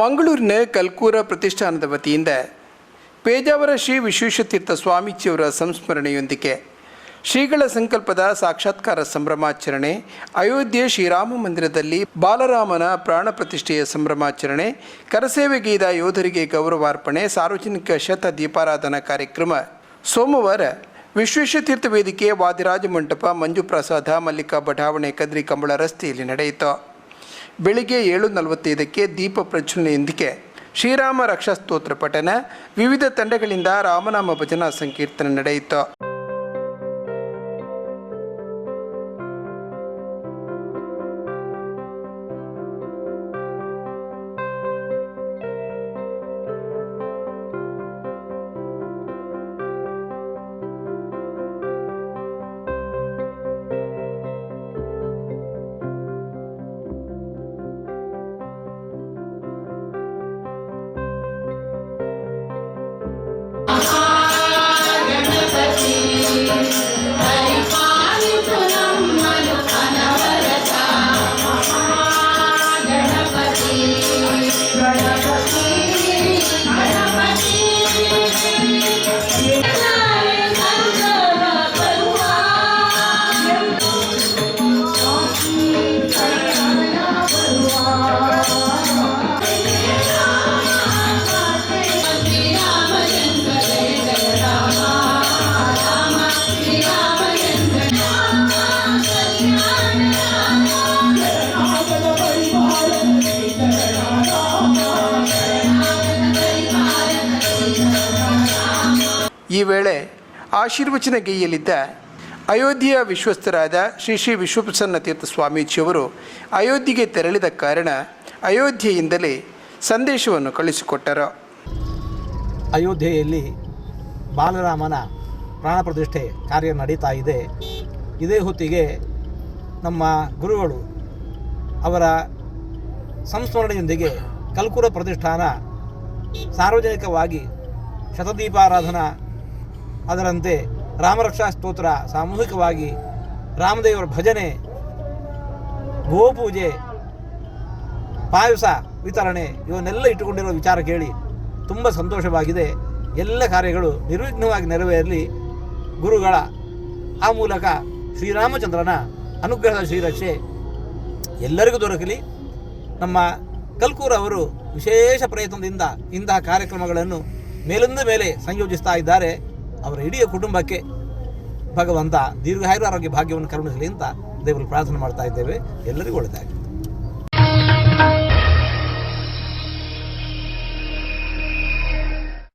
ಮಂಗಳೂರಿನ ಕಲ್ಕೂರ ಪ್ರತಿಷ್ಠಾನದ ವತಿಯಿಂದ ಪೇಜಾವರ ಶ್ರೀ ವಿಶ್ವೇಶತೀರ್ಥ ಸ್ವಾಮೀಜಿಯವರ ಸಂಸ್ಮರಣೆಯೊಂದಿಗೆ ಶ್ರೀಗಳ ಸಂಕಲ್ಪದ ಸಾಕ್ಷಾತ್ಕಾರ ಸಂಭ್ರಮಾಚರಣೆ, ಅಯೋಧ್ಯೆ ಶ್ರೀರಾಮ ಮಂದಿರದಲ್ಲಿ ಬಾಲರಾಮನ ಪ್ರಾಣ ಪ್ರತಿಷ್ಠೆಯ ಸಂಭ್ರಮಾಚರಣೆ ಕರಸೇವೆಗೈದ ಯೋಧರಿಗೆ ಗೌರವಾರ್ಪಣೆ, ಸಾರ್ವಜನಿಕ ಶತ ದೀಪಾರಾಧನಾ ಕಾರ್ಯಕ್ರಮ, ಸೋಮವಾರ ವಿಶ್ವೇಶತೀರ್ಥ ವೇದಿಕೆ ವಾದಿರಾಜ ಮಂಟಪ ಮಂಜು ಪ್ರಸಾದ ಮಲ್ಲಿಕಾ ಬಡಾವಣೆ, ಕದ್ರಿ ಕಂಬಳ ರಸ್ತೆಯಲ್ಲಿ ನಡೆಯಿತು. ಬೆಳಿಗ್ಗೆ ಏಳು ನಲವತ್ತೈದಕ್ಕೆ ದೀಪ ಪ್ರಜ್ವಲನೆಯೊಂದಿಗೆ ಶ್ರೀರಾಮ ರಕ್ಷಾ ಸ್ತೋತ್ರ ಪಠನ ವಿವಿಧ ತಂಡಗಳಿಂದ ರಾಮನಾಮ ಭಜನಾ ಸಂಕೀರ್ತನೆ ನಡೆಯಿತು. Shranakasi ಈ ವೇಳೆ ಆಶೀರ್ವಚನ ಗೈಯಲಿದ್ದ ಅಯೋಧ್ಯೆಯ ವಿಶ್ವಸ್ಥರಾದ ಶ್ರೀ ಶ್ರೀ ವಿಶ್ವಪ್ರಸನ್ನ ತೀರ್ಥ ಸ್ವಾಮೀಜಿಯವರು ಅಯೋಧ್ಯೆಗೆ ತೆರಳಿದ ಕಾರಣ ಅಯೋಧ್ಯೆಯಿಂದಲೇ ಸಂದೇಶವನ್ನು ಕಳಿಸಿಕೊಟ್ಟರು. ಅಯೋಧ್ಯೆಯಲ್ಲಿ ಬಾಲರಾಮನ ಪ್ರಾಣ ಪ್ರತಿಷ್ಠೆ ಕಾರ್ಯ ನಡೀತಾ ಇದೆ. ಇದೇ ಹೊತ್ತಿಗೆ ನಮ್ಮ ಗುರುಗಳು ಅವರ ಸಂಸ್ಮರಣೆಯೊಂದಿಗೆ ಕಲ್ಕುರ ಪ್ರತಿಷ್ಠಾನ ಸಾರ್ವಜನಿಕವಾಗಿ ಶತದೀಪಾರಾಧನಾ ಅದರಂತೆ ರಾಮರಕ್ಷಾ ಸ್ತೋತ್ರ ಸಾಮೂಹಿಕವಾಗಿ ರಾಮದೇವರ ಭಜನೆ, ಗೋಪೂಜೆ, ಪಾಯಸ ವಿತರಣೆ ಇವನ್ನೆಲ್ಲ ಇಟ್ಟುಕೊಂಡಿರುವ ವಿಚಾರ ಕೇಳಿ ತುಂಬ ಸಂತೋಷವಾಗಿದೆ. ಎಲ್ಲ ಕಾರ್ಯಗಳು ನಿರ್ವಿಘ್ನವಾಗಿ ನೆರವೇರಲಿ ಗುರುಗಳ ಆ ಮೂಲಕ ಶ್ರೀರಾಮಚಂದ್ರನ ಅನುಗ್ರಹದ ಶ್ರೀರಕ್ಷೆ ಎಲ್ಲರಿಗೂ ದೊರಕಲಿ. ನಮ್ಮ ಕಲ್ಕೂರ್ ಅವರು ವಿಶೇಷ ಪ್ರಯತ್ನದಿಂದ ಇಂತಹ ಕಾರ್ಯಕ್ರಮಗಳನ್ನು ಮೇಲಿಂದ ಮೇಲೆ ಸಂಯೋಜಿಸ್ತಾ ಇದ್ದಾರೆ. ಅವರ ಇಡೀ ಕುಟುಂಬಕ್ಕೆ ಭಗವಂತ ದೀರ್ಘಾಯುರ ಆರೋಗ್ಯ ಭಾಗ್ಯವನ್ನು ಕರುಣಿಸಲಿ ಅಂತ ದೇವರು ಪ್ರಾರ್ಥನೆ ಮಾಡ್ತಾ ಇದ್ದೇವೆ. ಎಲ್ಲರಿಗೂ ಒಳ್ಳೆಯದಾಗಲಿ